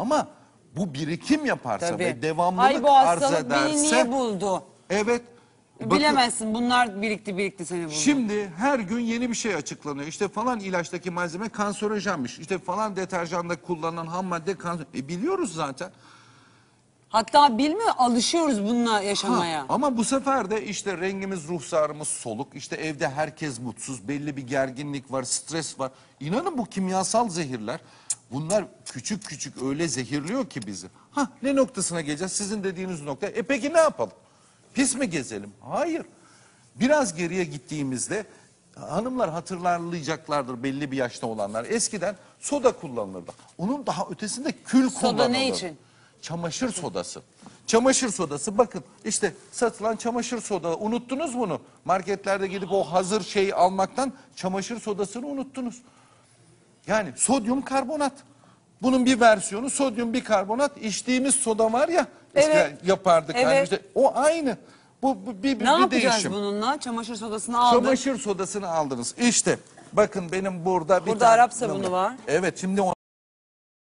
Ama bu birikim yaparsa Tabii. ve devamlılık Ay bu arz hastalık beni ederse niye buldu? evet bakın, Bilemezsin bunlar birikti birikti seni buldu. Şimdi her gün yeni bir şey açıklanıyor. İşte falan ilaçtaki malzeme kanserojenmiş. İşte falan deterjanda kullanılan ham madde kanser. E biliyoruz zaten. Hatta bilmiyor alışıyoruz bununla yaşamaya. Ha, ama bu sefer de işte rengimiz, ruhsarımız soluk. İşte evde herkes mutsuz. Belli bir gerginlik var, stres var. İnanın bu kimyasal zehirler. Bunlar küçük küçük öyle zehirliyor ki bizi. Ha ne noktasına geleceğiz? Sizin dediğiniz nokta. E peki ne yapalım? Pis mi gezelim? Hayır. Biraz geriye gittiğimizde hanımlar hatırlayacaklardır belli bir yaşta olanlar. Eskiden soda kullanılırdı. Onun daha ötesinde kül Soda kullanılırdı. ne için? Çamaşır sodası. Çamaşır sodası bakın işte satılan çamaşır soda unuttunuz bunu. Marketlerde gidip o hazır şeyi almaktan çamaşır sodasını unuttunuz. Yani sodyum karbonat. Bunun bir versiyonu sodyum bikarbonat. İçtiğimiz soda var ya Evet. yapardık. Evet. işte o aynı. Bu, bu bir, bir, ne bir yapacağız değişim. bununla? Çamaşır sodasını aldık. Çamaşır sodasını aldınız. İşte bakın benim burada bir Burada Arap sabunu var. Evet şimdi